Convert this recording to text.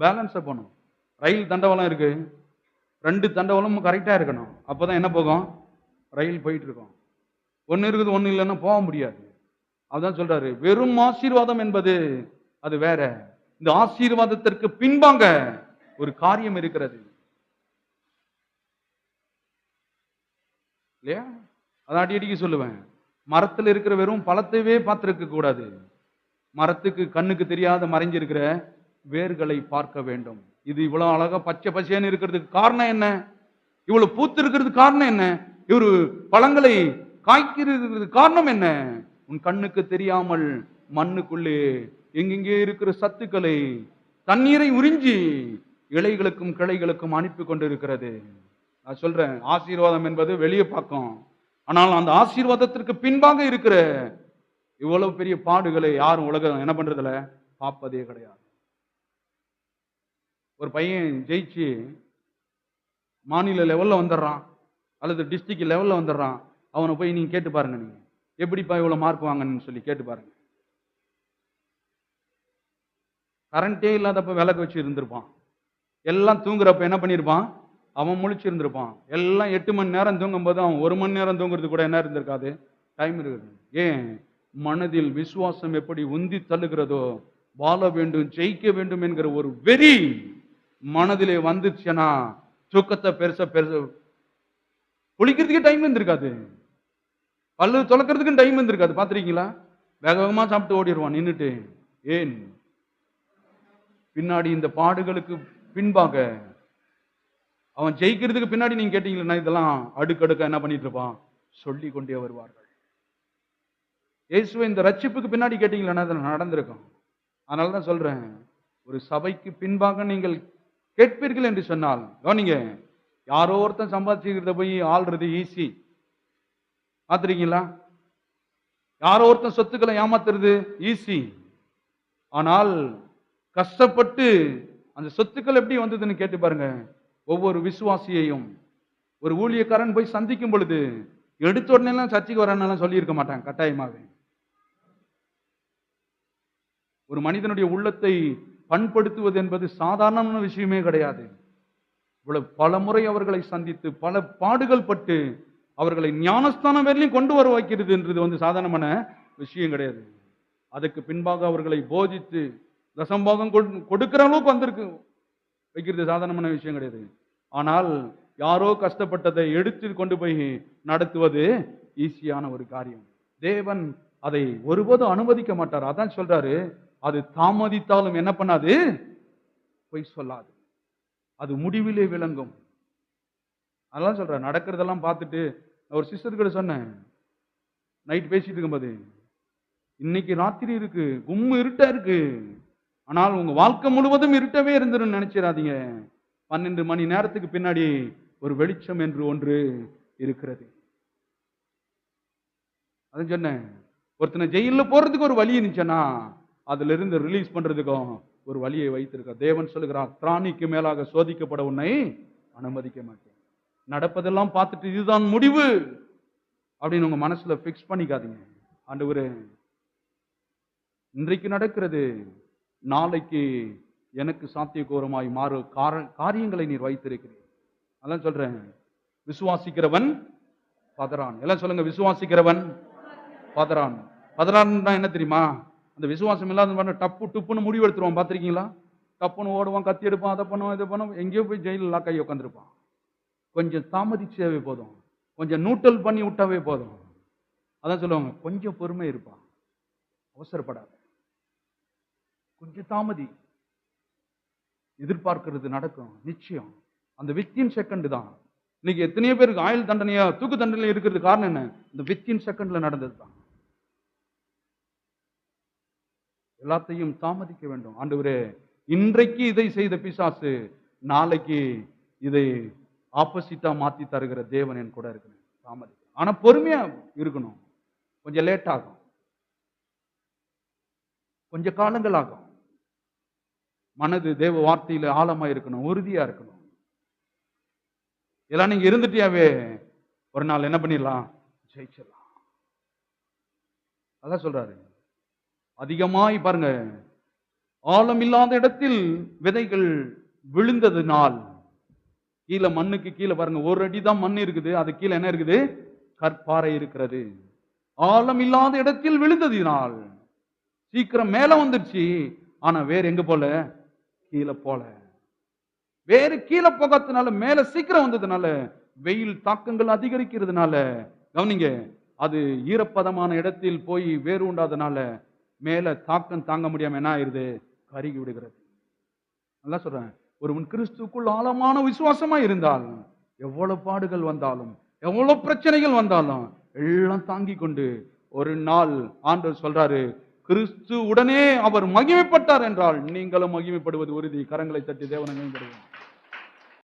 பேலன்ஸை போகணும். ரயில் தண்டவாளம் இருக்குது ரெண்டு தண்டவாளமும் கரெக்டாக இருக்கணும். அப்போ தான் என்ன போகும்? ரயில் போயிட்டுருக்கோம் ஒன்று இருக்குது ஒன்று இல்லைன்னா போக முடியாது. அதான் சொல்கிறாரு வெறும் ஆசீர்வாதம் என்பது அது வேற. இந்த ஆசீர்வாதத்திற்கு பின்பாங்க ஒரு காரியம் இருக்கிறது. இல்லையா? அதான் அடி அடிக்க சொல்லுவேன். மரத்தில் இருக்கிற வெறும் பழத்தையே பார்த்துருக்க கூடாது. மரத்துக்கு கண்ணுக்கு தெரியாத மறைஞ்சிருக்கிற வேர்களை பார்க்க வேண்டும். இது இவ்வளவு அழகா பச்சை பச்சைன்னு இருக்கிறதுக்கு காரணம் என்ன? இவ்வளவு பூத்து இருக்கிறதுக்கு காரணம் என்ன? இவரு பழங்களை காய்க்கிறதுக்கு காரணம் என்ன? உன் கண்ணுக்கு தெரியாமல் மண்ணுக்குள்ளே எங்கெங்கே இருக்கிற சத்துக்களை தண்ணீரை உறிஞ்சி இலைகளுக்கும் கிளைகளுக்கும் அனுப்பி கொண்டிருக்கிறது. நான் சொல்றேன் ஆசீர்வாதம் என்பது வெளியே பார்க்கும். ஆனால் அந்த ஆசீர்வாதத்திற்கு பின்பாக இருக்கிற இவ்வளவு பெரிய பாடுகளை யாரும் உலகம் என்ன பண்றதில்ல பார்ப்பதே கிடையாது. ஒரு பையன் ஜெயிச்சு மாநில லெவலில் வந்துடுறான் அல்லது டிஸ்ட்ரிக்ட் லெவலில் வந்துடுறான். அவனை போய் நீங்கள் கேட்டு பாருங்க நீங்கள் எப்படிப்பா இவ்வளோ மார்க் வாங்கன்னு சொல்லி கேட்டு பாருங்க. கரண்டே இல்லாதப்ப விளக்கு வச்சு இருந்திருப்பான். எல்லாம் தூங்குறப்ப என்ன பண்ணியிருப்பான் அவன் முழிச்சிருந்திருப்பான். எல்லாம் எட்டு மணி நேரம் தூங்கும் போது அவன் ஒரு மணி நேரம் தூங்குறது கூட என்ன இருந்திருக்காது? டைம் இருக்குது ஏன்? மனதில் விசுவாசம் எப்படி உந்தி தள்ளுகிறதோ வாழ வேண்டும் ஜெயிக்க வேண்டும் என்கிற ஒரு வெறி. மனதிலே வந்துச்சுன்னா தூக்கத்தை பெருசா பெருசா குளிக்கிறதுக்கே டைம் இருந்திருக்காது. பல்லு துளக்கிறதுக்கும் டைம் இருந்திருக்காது. பார்த்திருக்கீங்களா? வேக வேகமா சாப்பிட்டு ஓடிடுவான் நின்னுட்டு. ஏன்? பின்னாடி இந்த பாடுகளுக்கு பின்பாக அவன் ஜெயிக்கிறதுக்கு பின்னாடி நீங்க கேட்டீங்களா இதெல்லாம் அடுக்கடுக்க என்ன பண்ணிட்டு இருப்பான்? சொல்லி கொண்டே வருவார்கள். இயேசுவை இந்த ரட்சிப்புக்கு பின்னாடி கேட்டீங்களா இதெல்லாம் நடந்திருக்கும்? அதனால தான் சொல்றேன். ஒரு சபைக்கு பின்பாக நீங்கள் கேட்பீர்கள் என்று சொன்னால் கவனிங்க யாரோ ஒருத்தன் சம்பாதிச்சுக்கிறத போய் ஆள்றது ஈஸி பார்த்துருக்கீங்களா? யாரோ ஒருத்தன் சொத்துக்களை ஏமாத்துறது ஈஸி ஆனால் கஷ்டப்பட்டு அந்த சொத்துக்கள் எப்படி வந்ததுன்னு கேட்டு பாருங்க. ஒவ்வொரு விசுவாசியையும் ஒரு ஊழியக்காரன் போய் சந்திக்கும் பொழுது எடுத்த உடனே எல்லாம் சர்ச்சைக்கு வரானெல்லாம் சொல்லியிருக்க மாட்டான் கட்டாயமாகவே ஒரு மனிதனுடைய உள்ளத்தை பண்படுத்துவது என்பது சாதாரணமான விஷயமே கிடையாது. இவ்வளவு பல முறை அவர்களை சந்தித்து பல பாடுகள் பட்டு அவர்களை ஞானஸ்தானம் வரையிலும் கொண்டு வர வைக்கிறது என்றது வந்து சாதாரணமான விஷயம் கிடையாது. அதுக்கு பின்பாக அவர்களை போதித்து தசம்பாகம் கொடு- கொடுக்கிற அளவுக்கு வந்திருக்கு. வைக்கிறது சாதாரணமான விஷயம் கிடையாது. ஆனால் யாரோ கஷ்டப்பட்டதை எடுத்து கொண்டு போய் நடத்துவது ஈஸியான ஒரு காரியம். தேவன் அதை ஒருபோதும் அனுமதிக்க மாட்டார். அதான் சொல்றாரு அது தாமதித்தாலும் என்ன பண்ணாது? பொய் சொல்லாது. அது முடிவிலே விளங்கும். அதெல்லாம் சொல்கிறேன் நடக்கிறதெல்லாம் பார்த்துட்டு ஒரு சிஸ்டர்கிட்ட சொன்னேன். நைட் பேசிட்டு இருக்கும்போது இன்னைக்கு ராத்திரி இருக்கு கும்மு இருட்டா இருக்கு. ஆனால் உங்க வாழ்க்கை முழுவதும் இருட்டவே இருந்துரும் நினைச்சிடாதீங்க. பன்னெண்டு மணி நேரத்துக்கு பின்னாடி ஒரு வெளிச்சம் என்று ஒன்று இருக்கிறது. அதான் சொன்னேன் ஒருத்தனை ஜெயிலில் போறதுக்கு ஒரு வழி இருந்துச்சேன்னா அதிலிருந்து ரிலீஸ் பண்ணுறதுக்கும் ஒரு வழியை வைத்திருக்க. தேவன் சொல்லுகிறான் திராணிக்கு மேலாக சோதிக்கப்பட உன்னை அனுமதிக்க மாட்டேன். நடப்பதெல்லாம் பார்த்துட்டு இதுதான் முடிவு அப்படின்னு உங்கள் மனசில் ஃபிக்ஸ் பண்ணிக்காதீங்க. ஆண்டவரே இன்றைக்கு நடக்கிறது நாளைக்கு எனக்கு சாத்தியக்கூரமாய் மாறு கார- காரியங்களை நீர் வைத்திருக்கிறேன் அதான் சொல்கிறேன் விசுவாசிக்கிறவன் பதறான். எல்லாம் சொல்லுங்க விசுவாசிக்கிறவன் பதறான். பதறான்னா என்ன தெரியுமா? அந்த விசுவாசம் இல்லாத பண்ண டப்பு டுப்புன்னு முடிவு எடுத்துருவான் பார்த்திருக்கீங்களா? டப்புன்னு ஓடுவான் கத்தி எடுப்பான் அதை பண்ணுவான் இதை பண்ணுவோம் எங்கேயோ போய் ஜெயிலில் கை உட்காந்துருப்பான் கொஞ்சம் தாமதிச்சாவே போதும். கொஞ்சம் நூட்டல் பண்ணி விட்டாவே போதும். அதான் சொல்லுவாங்க கொஞ்சம் பொறுமை இருப்பான் அவசரப்படாது. கொஞ்சம் தாமதி. எதிர்பார்க்கிறது நடக்கும். நிச்சயம். அந்த வித்தின் செகண்ட் தான். இன்னைக்கு எத்தனையோ பேருக்கு ஆயுள் தண்டனையா தூக்கு தண்டனை இருக்கிறது காரணம் என்ன? இந்த வித்தின் செகண்ட்ல நடந்தது தான் எல்லாத்தையும் தாமதிக்க வேண்டும். ஆண்டவரே இன்றைக்கு இதை செய்த பிசாசு நாளைக்கு இதை ஆப்போசிட்டா மாத்தி தருகிற தேவன் என் கூட இருக்கணும் தாமதிக்க. ஆனா பொறுமையா இருக்கணும். கொஞ்சம் லேட் ஆகும். கொஞ்சம் காலங்கள் ஆகும். மனது தேவ வார்த்தையில ஆழமா இருக்கணும் உறுதியா இருக்கணும். இதெல்லாம் நீங்க இருந்துட்டியாவே? ஒரு நாள் என்ன பண்ணிடலாம்? ஜெயிச்சிடலாம். அதான் சொல்றாரு. அதிகமாய் பாருங்க. ஆழம் இல்லாத இடத்தில் விதைகள் விழுந்ததுனால் கீழே மண்ணுக்கு கீழே பாருங்க ஒரு அடி தான் மண் இருக்குது. அது கீழே என்ன இருக்குது? கற்பாறை இருக்கிறது. ஆழம் இல்லாத இடத்தில் விழுந்ததினால் சீக்கிரம் மேல வந்துருச்சு. ஆனா வேற எங்க போல? கீழே போல. வேறு கீழே போகாததுனால மேல சீக்கிரம் வந்ததுனால வெயில் தாக்கங்கள் அதிகரிக்கிறதுனால கவனிங்க அது ஈரப்பதமான இடத்தில் போய் வேறு உண்டாதனால மேலே தாக்கம் தாங்க முடியாம என்ன ஆயிருது? கருகி விடுகிறது. நல்லா சொல்றேன். ஒருவன் கிறிஸ்துக்குள் ஆழமான விசுவாசமா இருந்தால் எவ்வளவு பாடுகள் வந்தாலும் எவ்வளவு பிரச்சனைகள் வந்தாலும் எல்லாம் தாங்கி கொண்டு ஒரு நாள் ஆண்டவர் சொல்றாரு கிறிஸ்து உடனே அவர் மகிமைப்பட்டார் என்றால் நீங்களும் மகிமைப்படுவது உறுதி. கரங்களை தட்டி தேவனை மேம்படுவோம்